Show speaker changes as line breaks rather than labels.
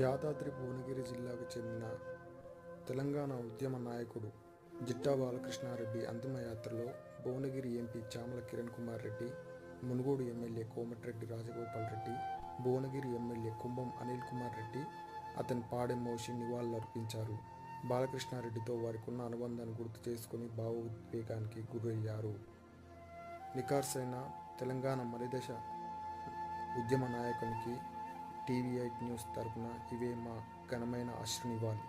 యాదాద్రి భువనగిరి జిల్లాకు చెందిన తెలంగాణ ఉద్యమ నాయకుడు Jitta Balakrishna Reddy అంతిమయాత్రలో Bhuvanagiri MP Chamala Kiran Kumar Reddy Munugode MLA Komatireddy Rajagopal Reddy Bhuvanagiri MLA Kumbham Anil Kumar Reddy అతని పాడెం నివాళులు నివాళులర్పించారు బాలకృష్ణారెడ్డితో వారికున్న అనుబంధాన్ని గుర్తు చేసుకుని భావోద్వేగానికి గురయ్యారు. నికార్సైన తెలంగాణ మలిదశ ఉద్యమ నాయకునికి టీవీ ఎయిట్ న్యూస్ తరపున ఇవే మా ఘనమైన అశ్రునివ్వాలి